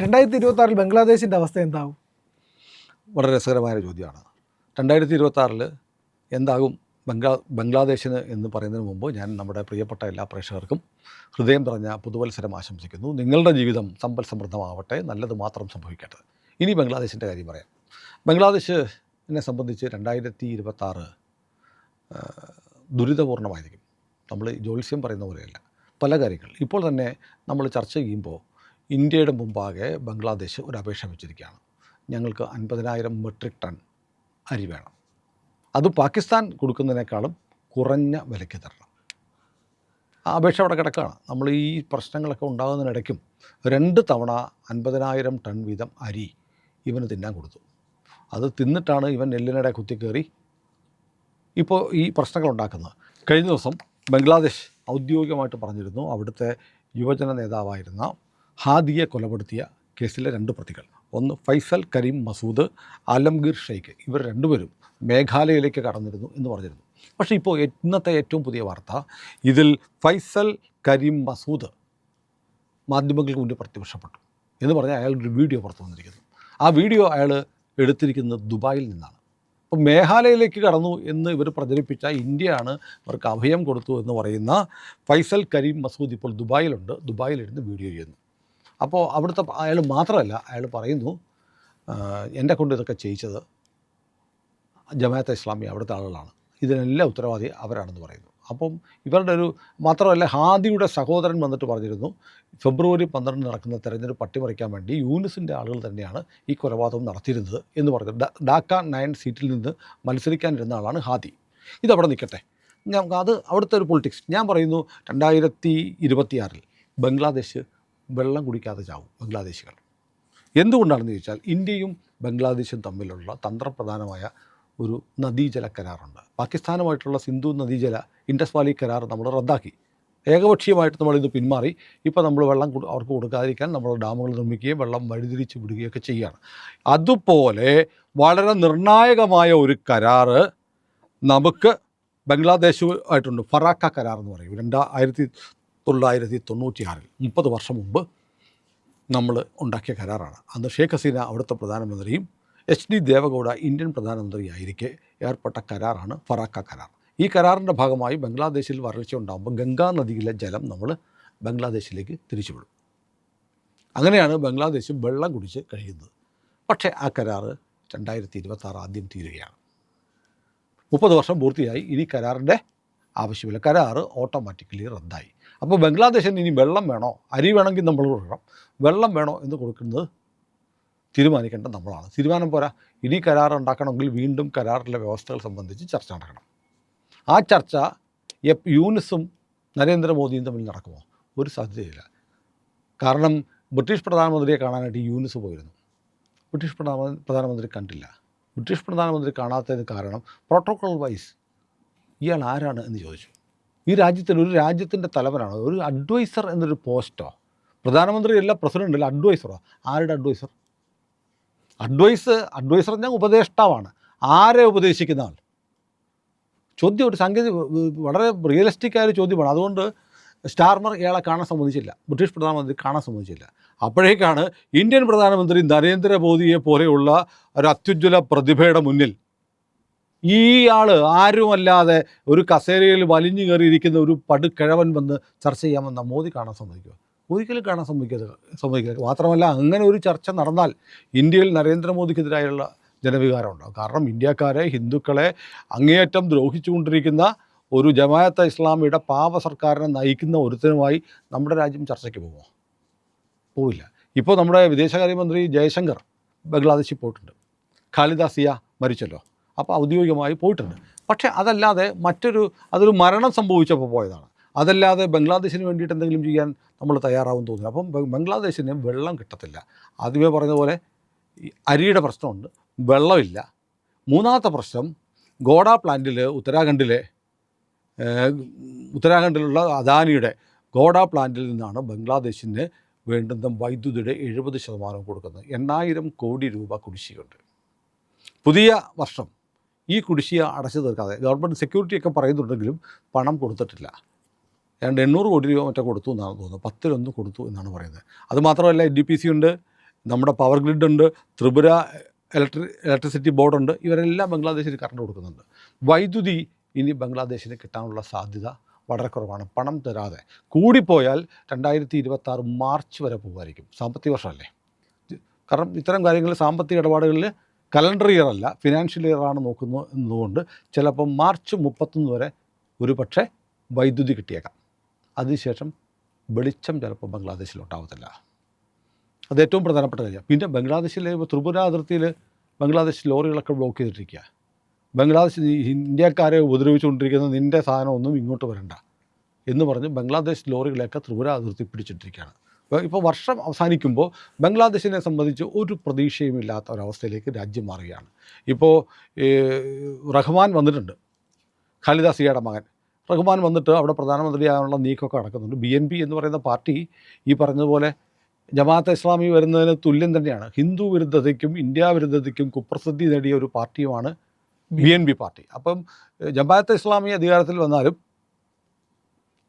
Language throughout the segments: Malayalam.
രണ്ടായിരത്തി ഇരുപത്തി ആറിൽ ബംഗ്ലാദേശിന്റെ അവസ്ഥ എന്താവും? വളരെ രസകരമായ ചോദ്യമാണ്. രണ്ടായിരത്തി ഇരുപത്തി ആറിൽ എന്താകും ബംഗ്ലാ ബംഗ്ലാദേശിന് എന്ന് പറയുന്നതിന് മുമ്പ് ഞാൻ നമ്മുടെ പ്രിയപ്പെട്ട എല്ലാ പ്രേക്ഷകർക്കും ഹൃദയം നിറഞ്ഞ പുതുവത്സരം ആശംസിക്കുന്നു. നിങ്ങളുടെ ജീവിതം സമ്പൽ സമൃദ്ധമാവട്ടെ നല്ലത് മാത്രം സംഭവിക്കട്ടെ. ഇനി ബംഗ്ലാദേശിന്റെ കാര്യം പറയാം. എന്നെ സംബന്ധിച്ച് രണ്ടായിരത്തി ഇരുപത്താറ് ദുരിതപൂർണമായിരിക്കും നമ്മൾ ജ്യോത്സ്യം പറയുന്ന പോലെയല്ല. പല കാര്യങ്ങൾ. ഇപ്പോൾ തന്നെ നമ്മൾ ചർച്ച ചെയ്യുമ്പോൾ ഇന്ത്യയുടെ മുമ്പാകെ ബംഗ്ലാദേശ് ഒരു അപേക്ഷ വെച്ചിരിക്കുകയാണ്. ഞങ്ങൾക്ക് അൻപതിനായിരം മെട്രിക് ടൺ അരി വേണം. അത് പാകിസ്ഥാൻ കൊടുക്കുന്നതിനേക്കാളും കുറഞ്ഞ വിലയ്ക്ക് തരണം. ആ അപേക്ഷ അവിടെ കിടക്കുകയാണ്. നമ്മൾ ഈ പ്രശ്നങ്ങളൊക്കെ ഉണ്ടാകുന്നതിനിടയ്ക്കും രണ്ട് തവണ അൻപതിനായിരം ടൺ വീതം അരി ഇവന് തിന്നാൻ കൊടുത്തു. അത് തിന്നിട്ടാണ് ഇവൻ നെല്ലിനിടെ കുത്തിക്കയറി ഇപ്പോൾ ഈ പ്രശ്നങ്ങൾ ഉണ്ടാക്കുന്നത്. കഴിഞ്ഞ ദിവസം ബംഗ്ലാദേശ് ഔദ്യോഗികമായിട്ട് പറഞ്ഞിരുന്നു അവിടുത്തെ യുവജന നേതാവായിരുന്ന ഹാദിയെ കൊലപ്പെടുത്തിയ കേസിലെ രണ്ട് പ്രതികൾ. ഒന്ന് ഫൈസൽ കരീം മസൂദ് ആലംഗീർ ഷെയ്ഖ്. ഇവർ രണ്ടുപേരും മേഘാലയയിലേക്ക് കടന്നിരുന്നു എന്ന് പറഞ്ഞിരുന്നു. പക്ഷേ ഇപ്പോൾ ഇന്നത്തെ ഏറ്റവും പുതിയ വാർത്ത ഇതിൽ ഫൈസൽ കരീം മസൂദ് മാധ്യമങ്ങൾക്ക് മുന്നിൽ പ്രത്യക്ഷപ്പെട്ടു എന്ന് പറഞ്ഞാൽ അയാൾ ഒരു വീഡിയോ പുറത്തു വന്നിരിക്കുന്നു. ആ വീഡിയോ അയാൾ എടുത്തിരിക്കുന്നത് ദുബായിൽ നിന്നാണ്. അപ്പോൾ മേഘാലയയിലേക്ക് കടന്നു എന്ന് ഇവർ പ്രചരിപ്പിച്ച ഇന്ത്യയാണ് ഇവർക്ക് അഭയം കൊടുത്തു എന്ന് പറയുന്ന ഫൈസൽ കരീം മസൂദ് ഇപ്പോൾ ദുബായിലുണ്ട്. ദുബായിലിരുന്ന് വീഡിയോ ചെയ്യുന്നു. അപ്പോൾ അവിടുത്തെ അയാൾ മാത്രമല്ല അയാൾ പറയുന്നു എന്റെ കൊണ്ട് ഇതൊക്കെ ചെയ്യിച്ചത് ജമാഅത്തെ ഇസ്ലാമി അവിടുത്തെ ആളുകളാണ്. ഇതിനെല്ലാം ഉത്തരവാദി അവരാണെന്ന് പറയുന്നു. അപ്പം ഇവരുടെ ഒരു മാത്രമല്ല ഹാദിയുടെ സഹോദരൻ വന്നിട്ട് പറഞ്ഞിരുന്നു ഫെബ്രുവരി പന്ത്രണ്ട് നടക്കുന്ന തെരഞ്ഞെടുപ്പ് പട്ടിമറിക്കാൻ വേണ്ടി യൂനിസിന്റെ ആളുകൾ തന്നെയാണ് ഈ കൊലപാതകം നടത്തിയിരുന്നത് എന്ന് പറഞ്ഞു. ഡാക്ക നയൻ സീറ്റിൽ നിന്ന് മത്സരിക്കാനിരുന്ന ആളാണ് ഹാദി. ഇതവിടെ നിൽക്കട്ടെ. ഞാൻ അത് അവിടുത്തെ ഒരു പൊളിറ്റിക്സ്. ഞാൻ പറയുന്നു രണ്ടായിരത്തി ഇരുപത്തിയാറിൽ ബംഗ്ലാദേശ് വെള്ളം കുടിക്കാതെ ചാവും ബംഗ്ലാദേശികൾ. എന്തുകൊണ്ടാണെന്ന് ചോദിച്ചാൽ ഇന്ത്യയും ബംഗ്ലാദേശും തമ്മിലുള്ള തന്ത്രപ്രധാനമായ ഒരു നദീജല കരാറുണ്ട്. പാകിസ്ഥാനുമായിട്ടുള്ള സിന്ധു നദീജല ഇൻഡസ് വാലി കരാർ നമ്മൾ റദ്ദാക്കി. ഏകപക്ഷീയമായിട്ട് നമ്മളിത് പിന്മാറി. ഇപ്പോൾ നമ്മൾ വെള്ളം അവർക്ക് കൊടുക്കാതിരിക്കാൻ നമ്മൾ ഡാമുകൾ നിർമ്മിക്കുകയും വെള്ളം വഴിതിരിച്ച് വിടുകയൊക്കെ ചെയ്യുകയാണ്. അതുപോലെ വളരെ നിർണായകമായ ഒരു കരാറ് നമുക്ക് ബംഗ്ലാദേശുമായിട്ടുണ്ട്. ഫറാക്ക കരാർ എന്ന് പറയും. രണ്ടാ ആയിരത്തി തൊള്ളായിരത്തി തൊണ്ണൂറ്റിയാറിൽ മുപ്പത് വർഷം മുമ്പ് നമ്മൾ ഉണ്ടാക്കിയ കരാറാണ്. അന്ന് ഷേഖ് ഹസീന അവിടുത്തെ പ്രധാനമന്ത്രിയും എച്ച് ഡി ദേവഗൗഡ ഇന്ത്യൻ പ്രധാനമന്ത്രിയായിരിക്കെ ഏർപ്പെട്ട കരാറാണ് ഫറാക്ക കരാർ. ഈ കരാറിന്റെ ഭാഗമായി ബംഗ്ലാദേശിൽ വരൾച്ച ഉണ്ടാകുമ്പോൾ ഗംഗാ നദിയിലെ ജലം നമ്മൾ ബംഗ്ലാദേശിലേക്ക് തിരിച്ചുവിടും അങ്ങനെയാണ് ബംഗ്ലാദേശ് വെള്ളം കുടിച്ച് കഴിയുന്നത്. പക്ഷേ ആ കരാറ് രണ്ടായിരത്തി ഇരുപത്താറ് ആദ്യം തീരുകയാണ്. മുപ്പത് വർഷം പൂർത്തിയായി ഇനി കരാറിന്റെ ആവശ്യമില്ല. കരാറ് ഓട്ടോമാറ്റിക്കലി റദ്ദായി. അപ്പോൾ ബംഗ്ലാദേശിന് ഇനി വെള്ളം വേണോ? അരി വേണമെങ്കിൽ നമ്മൾ കൊടുക്കണം. വെള്ളം വേണോ എന്ന് കൊടുക്കുന്നത് തീരുമാനിക്കേണ്ടത് നമ്മളാണ്. തീരുമാനം പോരാ. ഇനി കരാർ ഉണ്ടാക്കണമെങ്കിൽ വീണ്ടും കരാറിലെ വ്യവസ്ഥകൾ സംബന്ധിച്ച് ചർച്ച നടക്കണം. ആ ചർച്ച യൂനിസും നരേന്ദ്രമോദിയും തമ്മിൽ നടക്കുമോ? ഒരു സാധ്യതയില്ല. കാരണം ബ്രിട്ടീഷ് പ്രധാനമന്ത്രിയെ കാണാനായിട്ട് യൂനിസ് പോയിരുന്നു. ബ്രിട്ടീഷ് പ്രധാന പ്രധാനമന്ത്രി കണ്ടില്ല. ബ്രിട്ടീഷ് പ്രധാനമന്ത്രി കാണാത്തതിന് കാരണം പ്രോട്ടോക്കോൾ വൈസ് ഇയാൾ ആരാണ് എന്ന് ചോദിച്ചു. ഈ രാജ്യത്തിൽ ഒരു രാജ്യത്തിന്റെ തലവനാണ്? ഒരു അഡ്വൈസർ എന്നൊരു പോസ്റ്റോ പ്രധാനമന്ത്രിയല്ല പ്രസിഡന്റ് അല്ല അഡ്വൈസറോ ആരുടെ അഡ്വൈസർ അഡ്വൈസ് അഡ്വൈസർ ഞാൻ ഉപദേഷ്ടാവാണ്. ആരെ ഉപദേശിക്കുന്ന ആൾ? ചോദ്യം ഒരു സാങ്കേതിക വളരെ റിയലിസ്റ്റിക് ആയ ഒരു ചോദ്യമാണ്. അതുകൊണ്ട് സ്റ്റാർമർ ഇയാളെ കാണാൻ സമ്മതിച്ചില്ല. ബ്രിട്ടീഷ് പ്രധാനമന്ത്രി കാണാൻ സമ്മതിച്ചില്ല. അപ്പോഴേക്കാണ് ഇന്ത്യൻ പ്രധാനമന്ത്രി നരേന്ദ്രമോദിയെ പോലെയുള്ള ഒരു അത്യുജ്വല പ്രതിഭയുടെ മുന്നിൽ ഈ ആൾ ആരുമല്ലാതെ ഒരു കസേരയിൽ വലിഞ്ഞു കയറിയിരിക്കുന്ന ഒരു പടുക്കിഴവൻ വന്ന് ചർച്ച ചെയ്യാമെന്ന മോദി കാണാൻ സമ്മതിക്കുക ഒരിക്കലും കാണാൻ സമ്മതിക്കരുത് സമ്മതിക്കരുത് മാത്രമല്ല അങ്ങനെ ഒരു ചർച്ച നടന്നാൽ ഇന്ത്യയിൽ നരേന്ദ്രമോദിക്കെതിരായുള്ള ജനവികാരം ഉണ്ടാകും കാരണം ഇന്ത്യക്കാരെ ഹിന്ദുക്കളെ അങ്ങേയറ്റം ദ്രോഹിച്ചുകൊണ്ടിരിക്കുന്ന ഒരു ജമാഅത്തെ ഇസ്ലാമിയുടെ പാവ സർക്കാരിനെ നയിക്കുന്ന ഒരുത്തനുമായി നമ്മുടെ രാജ്യം ചർച്ചയ്ക്ക് പോകുമോ പോവില്ല. ഇപ്പോൾ നമ്മുടെ വിദേശകാര്യമന്ത്രി ജയശങ്കർ ബംഗ്ലാദേശിൽ പോയിട്ടുണ്ട്. ഖാലിദാസിയ മരിച്ചല്ലോ. അപ്പോൾ ഔദ്യോഗികമായി പോയിട്ടുണ്ട്. പക്ഷേ അതല്ലാതെ മറ്റൊരു അതൊരു മരണം സംഭവിച്ചപ്പോൾ പോയതാണ്. അതല്ലാതെ ബംഗ്ലാദേശിന് വേണ്ടിയിട്ട് എന്തെങ്കിലും ചെയ്യാൻ നമ്മൾ തയ്യാറാവും തോന്നുന്നു അപ്പം ബംഗ്ലാദേശിന് വെള്ളം കിട്ടത്തില്ല. ആദ്യമേ പറഞ്ഞ പോലെ അരിയുടെ പ്രശ്നമുണ്ട് വെള്ളമില്ല. മൂന്നാമത്തെ പ്രശ്നം ഗോഡ പ്ലാന്റിൽ ഉത്തരാഖണ്ഡിലെ ഉത്തരാഖണ്ഡിലുള്ള അദാനിയുടെ ഗോഡ പ്ലാന്റിൽ നിന്നാണ് ബംഗ്ലാദേശിന് വേണ്ടുന്ന വൈദ്യുതിയുടെ എഴുപത് ശതമാനം കൊടുക്കുന്നത്. എണ്ണായിരം കോടി രൂപ കുടിശ്ശികയുണ്ട്. പുതിയ വർഷം. ഈ കുടിശ്ശിക അടച്ചു തീർക്കാതെ ഗവൺമെന്റ് സെക്യൂരിറ്റി ഒക്കെ പറയുന്നുണ്ടെങ്കിലും പണം കൊടുത്തിട്ടില്ല. ഏതാണ്ട് എണ്ണൂറ് കോടി രൂപ മറ്റോ കൊടുത്തു എന്നാണ് തോന്നുന്നത്. പത്തിലൊന്ന് കൊടുത്തു എന്നാണ് പറയുന്നത്. അതുമാത്രമല്ല എൻ ഡി പി സി ഉണ്ട് നമ്മുടെ പവർ ഗ്രിഡ് ഉണ്ട് ത്രിപുര ഇലക്ട്രി ഇലക്ട്രിസിറ്റി ബോർഡുണ്ട് ഇവരെല്ലാം ബംഗ്ലാദേശിന് കറണ്ട് കൊടുക്കുന്നുണ്ട്. വൈദ്യുതി ഇനി ബംഗ്ലാദേശിന് കിട്ടാനുള്ള സാധ്യത വളരെ കുറവാണ്. പണം തരാതെ. കൂടിപ്പോയാൽ രണ്ടായിരത്തി ഇരുപത്തി മാർച്ച് വരെ പോകുമായിരിക്കും. സാമ്പത്തിക വർഷമല്ലേ? കാരണം ഇത്തരം കാര്യങ്ങൾ സാമ്പത്തിക ഇടപാടുകളിൽ കലണ്ടർ ഇയർ അല്ല ഫിനാൻഷ്യൽ ഇയർ ആണ് നോക്കുന്നത് എന്നതുകൊണ്ട് ചിലപ്പം മാർച്ച് മുപ്പത്തൊന്ന് വരെ ഒരു പക്ഷേ വൈദ്യുതി കിട്ടിയേക്കാം. അതിനുശേഷം വെളിച്ചം ചിലപ്പോൾ ബംഗ്ലാദേശിലോട്ടാവത്തില്ല. അത് ഏറ്റവും പ്രധാനപ്പെട്ട കാര്യം. പിന്നെ ബംഗ്ലാദേശിലെ ത്രിപുര അതിർത്തിയിൽ ബംഗ്ലാദേശ് ലോറികളൊക്കെ ബ്ലോക്ക് ചെയ്തിട്ടിരിക്കുക. ബംഗ്ലാദേശ് ഇന്ത്യക്കാരെ ഉപദ്രവിച്ചുകൊണ്ടിരിക്കുന്ന നിന്റെ സാധനമൊന്നും ഇങ്ങോട്ട് വരണ്ട എന്ന് പറഞ്ഞ് ബംഗ്ലാദേശ് ലോറികളെയൊക്കെ ത്രിപുര അതിർത്തി പിടിച്ചിട്ടിരിക്കുകയാണ്. ഇപ്പോൾ വർഷം അവസാനിക്കുമ്പോൾ ബംഗ്ലാദേശിനെ സംബന്ധിച്ച് ഒരു പ്രതീക്ഷയും ഇല്ലാത്ത ഒരവസ്ഥയിലേക്ക് രാജ്യം മാറുകയാണ്. ഇപ്പോൾ റഹ്മാൻ വന്നിട്ടുണ്ട്. ഖാലിദാസിയുടെ മകൻ. റഹ്മാൻ വന്നിട്ട് അവിടെ പ്രധാനമന്ത്രിയാകാനുള്ള നീക്കമൊക്കെ നടക്കുന്നുണ്ട്. ബി എൻ പി എന്ന് പറയുന്ന പാർട്ടി ഈ പറഞ്ഞതുപോലെ ജമാഅത്തെ ഇസ്ലാമി വരുന്നതിന് തുല്യം തന്നെയാണ്. ഹിന്ദു വിരുദ്ധതയ്ക്കും ഇന്ത്യ വിരുദ്ധതയ്ക്കും കുപ്രസിദ്ധി നേടിയ ഒരു പാർട്ടിയുമാണ് ബി എൻ പി പാർട്ടി. അപ്പം ജമാഅത്തെ ഇസ്ലാമി അധികാരത്തിൽ വന്നാലും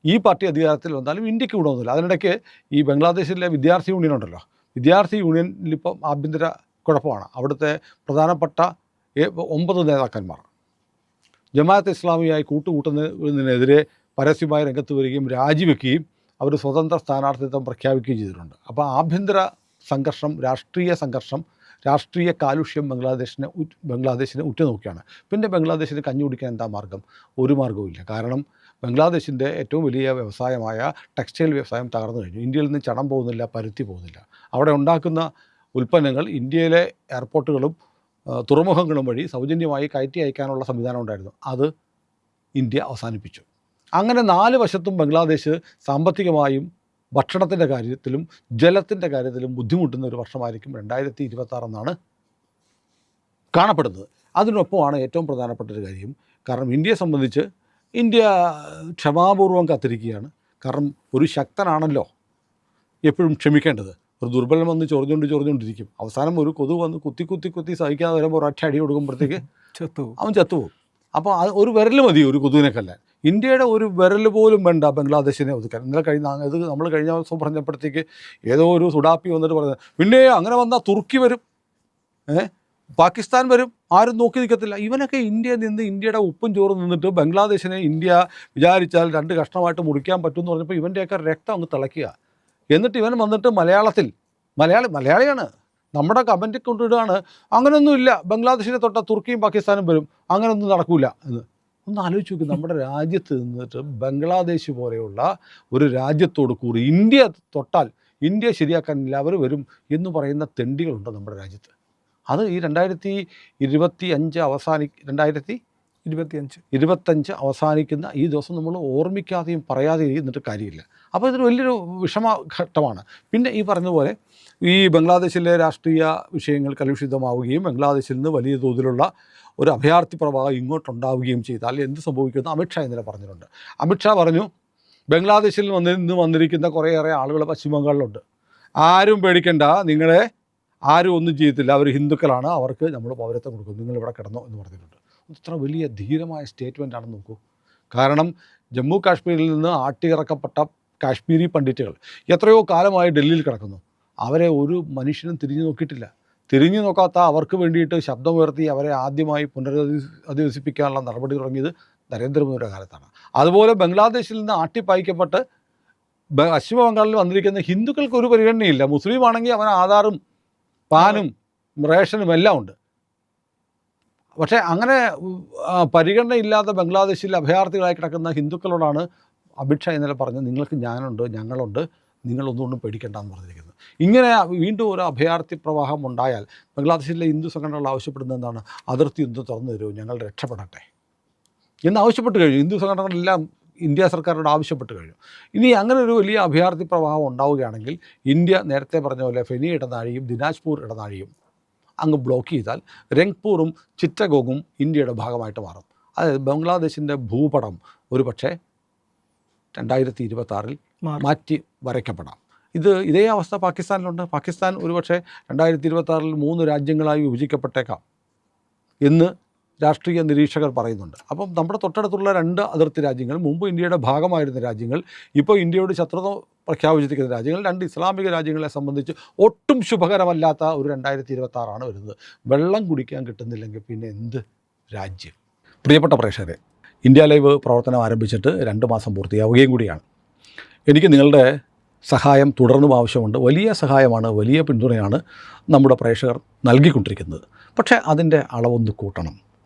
ഈ പാർട്ടി അധികാരത്തിൽ വന്നാലും ഇന്ത്യയ്ക്ക് ഗുണമൊന്നുമില്ല അതിനിടയ്ക്ക് ഈ ബംഗ്ലാദേശിലെ വിദ്യാർത്ഥി യൂണിയൻ ഉണ്ടല്ലോ. വിദ്യാർത്ഥി യൂണിയനിൽ ഇപ്പം ആഭ്യന്തര കുഴപ്പമാണ്. അവിടുത്തെ പ്രധാനപ്പെട്ട ഒമ്പത് നേതാക്കന്മാർ. ജമാഅത്ത് ഇസ്ലാമിയായി കൂട്ടുകൂട്ടുന്നതിനെതിരെ പരസ്യമായി രംഗത്ത് വരികയും രാജിവെക്കുകയും അവർ സ്വതന്ത്ര സ്ഥാനാർത്ഥിത്വം പ്രഖ്യാപിക്കുകയും ചെയ്തിട്ടുണ്ട്. അപ്പോൾ ആഭ്യന്തര സംഘർഷം രാഷ്ട്രീയ സംഘർഷം രാഷ്ട്രീയ കാലുഷ്യം ബംഗ്ലാദേശിനെ ബംഗ്ലാദേശിനെ ഉറ്റുനോക്കുകയാണ്. പിന്നെ ബംഗ്ലാദേശിന് കഞ്ഞുപിടിക്കാൻ എന്താ മാർഗം? ഒരു മാർഗവുമില്ല. കാരണം ബംഗ്ലാദേശിന്റെ ഏറ്റവും വലിയ വ്യവസായമായ ടെക്സ്റ്റൈൽ വ്യവസായം തകർന്നു കഴിഞ്ഞു. ഇന്ത്യയിൽ നിന്ന് ചണം പോകുന്നില്ല പരുത്തി പോകുന്നില്ല. അവിടെ ഉണ്ടാക്കുന്ന ഉൽപ്പന്നങ്ങൾ ഇന്ത്യയിലെ എയർപോർട്ടുകളും തുറമുഖങ്ങളും വഴി സൗജന്യമായി കയറ്റി അയക്കാനുള്ള സംവിധാനം ഉണ്ടായിരുന്നു. അത് ഇന്ത്യ അവസാനിപ്പിച്ചു. അങ്ങനെ നാല് വശത്തും ബംഗ്ലാദേശ് സാമ്പത്തികമായും ഭക്ഷണത്തിന്റെ കാര്യത്തിലും ജലത്തിന്റെ കാര്യത്തിലും ബുദ്ധിമുട്ടുന്ന ഒരു വർഷമായിരിക്കും രണ്ടായിരത്തി ഇരുപത്താറെന്നാണ് കാണപ്പെടുന്നത്. അതിനൊപ്പമാണ് ഏറ്റവും പ്രധാനപ്പെട്ട ഒരു കാര്യം. കാരണം ഇന്ത്യയെ സംബന്ധിച്ച് ഇന്ത്യ ക്ഷമാപൂർവം കാത്തിരിക്കുകയാണ്. കാരണം ഒരു ശക്തനാണല്ലോ എപ്പോഴും ക്ഷമിക്കേണ്ടത്. ഒരു ദുർബലം വന്ന് ചൊറിഞ്ഞുകൊണ്ട് ചൊറിഞ്ഞുകൊണ്ടിരിക്കും അവസാനം ഒരു കൊതു വന്ന് കുത്തി കുത്തി കുത്തി സഹിക്കാതെ വരുമ്പോൾ ഒരൊറ്റ അടി കൊടുക്കുമ്പോഴത്തേക്ക് ചത്തുപോകും. അവൻ ചത്തുപോകും. അപ്പോൾ അത് ഒരു വിരൽ മതി ഒരു കൊതുവിനെ കൊല്ലാൻ ഇന്ത്യയുടെ ഒരു വിരൽ പോലും വേണ്ട ബംഗ്ലാദേശിനെ ഒതുക്കാൻ. ഇന്നലെ കഴിഞ്ഞ ഇത് നമ്മൾ കഴിഞ്ഞ ദിവസം പറഞ്ഞപ്പോഴത്തേക്ക് ഏതോ ഒരു സുഡാപ്പി വന്നിട്ട് പറഞ്ഞത് പിന്നെ അങ്ങനെ വന്നാൽ തുർക്കി വരും. ഏ? പാകിസ്ഥാൻ വരും ആരും നോക്കി നിൽക്കത്തില്ല. ഇവനൊക്കെ ഇന്ത്യയിൽ നിന്ന് ഇന്ത്യയുടെ ഉപ്പും ചോറും നിന്നിട്ട് ബംഗ്ലാദേശിനെ ഇന്ത്യ വിചാരിച്ചാൽ രണ്ട് കഷ്ണമായിട്ട് മുറിക്കാൻ പറ്റും എന്ന് പറഞ്ഞപ്പോൾ ഇവന്റെയൊക്കെ രക്തം അങ്ങ് തിളയ്ക്കുക. എന്നിട്ട് ഇവൻ വന്നിട്ട് മലയാളത്തിൽ മലയാളി മലയാളിയാണ്. നമ്മുടെ കമന്റ് കൊണ്ടിടുകയാണ് അങ്ങനെയൊന്നുമില്ല ബംഗ്ലാദേശിനെ തൊട്ട തുർക്കിയും പാകിസ്ഥാനും വരും. അങ്ങനെയൊന്നും നടക്കില്ല എന്ന്. ഒന്ന് ആലോചിച്ച് നോക്കി നമ്മുടെ രാജ്യത്ത് നിന്നിട്ട് ബംഗ്ലാദേശ് പോലെയുള്ള ഒരു രാജ്യത്തോട് കൂടി ഇന്ത്യ തൊട്ടാൽ ഇന്ത്യ ശരിയാക്കാനില്ല അവർ വരും എന്ന് പറയുന്ന തെണ്ടികളുണ്ട് നമ്മുടെ രാജ്യത്ത്. അത് ഈ രണ്ടായിരത്തി ഇരുപത്തി അഞ്ച് അവസാനി രണ്ടായിരത്തി ഇരുപത്തിയഞ്ച്. ഇരുപത്തഞ്ച് അവസാനിക്കുന്ന ഈ ദിവസം നമ്മൾ ഓർമ്മിക്കാതെയും പറയാതെ ഇരുന്നിട്ട് കാര്യമില്ല. അപ്പോൾ ഇതൊരു വലിയൊരു വിഷമ ഘട്ടമാണ് പിന്നെ ഈ പറഞ്ഞതുപോലെ ഈ ബംഗ്ലാദേശിലെ രാഷ്ട്രീയ വിഷയങ്ങൾ കലുഷിതമാവുകയും ബംഗ്ലാദേശിൽ നിന്ന് വലിയ തോതിലുള്ള ഒരു അഭയാർത്ഥി പ്രവാഹം ഇങ്ങോട്ടുണ്ടാവുകയും ചെയ്താൽ എന്ത് സംഭവിക്കുമെന്ന് അമിത്ഷാ ഇന്നലെ പറഞ്ഞിട്ടുണ്ട്. അമിത്ഷാ പറഞ്ഞു ബംഗ്ലാദേശിൽ വന്നിരുന്ന് വന്നിരിക്കുന്ന കുറേയേറെ ആളുകൾ പശ്ചിമ ബംഗാളിലുണ്ട് ആരും പേടിക്കണ്ട നിങ്ങളെ ആരും ഒന്നും ചെയ്യത്തില്ല അവർ ഹിന്ദുക്കളാണ്. അവർക്ക് നമ്മൾ പൗരത്വം കൊടുക്കും. നിങ്ങൾ ഇവിടെ കിടന്നോ എന്ന് പറഞ്ഞിട്ടുണ്ട്. ഇത്ര വലിയ ധീരമായ സ്റ്റേറ്റ്മെന്റ് ആണെന്ന് നോക്കൂ. കാരണം ജമ്മു കാശ്മീരിൽ നിന്ന് ആട്ടിയിറക്കപ്പെട്ട കാശ്മീരി പണ്ഡിറ്റുകൾ എത്രയോ കാലമായി ഡൽഹിയിൽ കിടക്കുന്നു. അവരെ ഒരു മനുഷ്യനും തിരിഞ്ഞു നോക്കിയിട്ടില്ല. തിരിഞ്ഞു നോക്കാത്ത അവർക്ക് വേണ്ടിയിട്ട് ശബ്ദമുയർത്തി അവരെ ആദ്യമായി പുനരധി അധിവസിപ്പിക്കാനുള്ള നടപടി തുടങ്ങിയത് നരേന്ദ്രമോദിയുടെ കാലത്താണ്. അതുപോലെ ബംഗ്ലാദേശിൽ നിന്ന് ആട്ടിപ്പായിക്കപ്പെട്ട് പശ്ചിമ ബംഗാളിൽ വന്നിരിക്കുന്ന ഹിന്ദുക്കൾക്ക് ഒരു പരിഗണനയില്ല. മുസ്ലിം ആണെങ്കിൽ അവൻ ആധാറും പാനും റേഷനും എല്ലാം ഉണ്ട്. പക്ഷേ അങ്ങനെ പരിഗണനയില്ലാത്ത ബംഗ്ലാദേശിൽ അഭയാർത്ഥികളായി കിടക്കുന്ന ഹിന്ദുക്കളോടാണ് അമിത്ഷാ ഇന്നലെ പറഞ്ഞത്. നിങ്ങൾക്ക് ഞാനുണ്ട് ഞങ്ങളുണ്ട് നിങ്ങളൊന്നുകൊണ്ടും പേടിക്കേണ്ടെന്ന് പറഞ്ഞിരിക്കുന്നത് ഇങ്ങനെ വീണ്ടും ഒരു അഭയാർത്ഥി പ്രവാഹം ഉണ്ടായാൽ ബംഗ്ലാദേശിലെ ഹിന്ദു സംഘടനകൾ ആവശ്യപ്പെടുന്നത് എന്താണ്? അതിർത്തി ഒന്ന് തുറന്നു തരുമോ ഞങ്ങൾ രക്ഷപ്പെടട്ടെ. എന്ന് ആവശ്യപ്പെട്ട് കഴിഞ്ഞു. ഹിന്ദു സംഘടനകളെല്ലാം ഇന്ത്യ സർക്കാരിനോട് ആവശ്യപ്പെട്ട് കഴിഞ്ഞു. ഇനി അങ്ങനെ ഒരു വലിയ അഭയാർത്ഥി പ്രവാഹം ഉണ്ടാവുകയാണെങ്കിൽ ഇന്ത്യ നേരത്തെ പറഞ്ഞ പോലെ ഫെനി ഇടനാഴിയും ദിനാജ്പൂർ ഇടനാഴിയും അങ്ങ് ബ്ലോക്ക് ചെയ്താൽ രംഗ്പൂറും ചിറ്റഗോഗും ഇന്ത്യയുടെ ഭാഗമായിട്ട് മാറും. അതായത് ബംഗ്ലാദേശിന്റെ ഭൂപടം ഒരു പക്ഷേ രണ്ടായിരത്തി ഇരുപത്തി ആറിൽ മാറ്റി വരയ്ക്കപ്പെടാം. ഇത് ഇതേ അവസ്ഥ പാകിസ്ഥാനിലുണ്ട്. പാകിസ്ഥാൻ ഒരുപക്ഷെ രണ്ടായിരത്തി ഇരുപത്തി മൂന്ന് രാജ്യങ്ങളായി വിഭജിക്കപ്പെട്ടേക്കാം. എന്ന് രാഷ്ട്രീയ നിരീക്ഷകർ പറയുന്നുണ്ട്. അപ്പം നമ്മുടെ തൊട്ടടുത്തുള്ള രണ്ട് അതിർത്തി രാജ്യങ്ങൾ മുമ്പ് ഇന്ത്യയുടെ ഭാഗമായിരുന്ന രാജ്യങ്ങൾ ഇപ്പോൾ ഇന്ത്യയുടെ ശത്രുത പ്രഖ്യാപിച്ചിരിക്കുന്ന രാജ്യങ്ങൾ രണ്ട് ഇസ്ലാമിക രാജ്യങ്ങളെ സംബന്ധിച്ച് ഒട്ടും ശുഭകരമല്ലാത്ത ഒരു രണ്ടായിരത്തി ഇരുപത്താറാണ് വരുന്നത്. വെള്ളം കുടിക്കാൻ കിട്ടുന്നില്ലെങ്കിൽ പിന്നെ എന്ത് രാജ്യം? പ്രിയപ്പെട്ട പ്രേക്ഷകരെ ഇന്ത്യ ലൈവ് പ്രവർത്തനം ആരംഭിച്ചിട്ട് രണ്ട് മാസം പൂർത്തിയാവുകയും കൂടിയാണ്. എനിക്ക് നിങ്ങളുടെ സഹായം തുടർന്നും ആവശ്യമുണ്ട്. വലിയ സഹായമാണ് വലിയ പിന്തുണയാണ് നമ്മുടെ പ്രേക്ഷകർ നൽകിക്കൊണ്ടിരിക്കുന്നത്. പക്ഷേ അതിന്റെ അളവൊന്ന് കൂട്ടണം.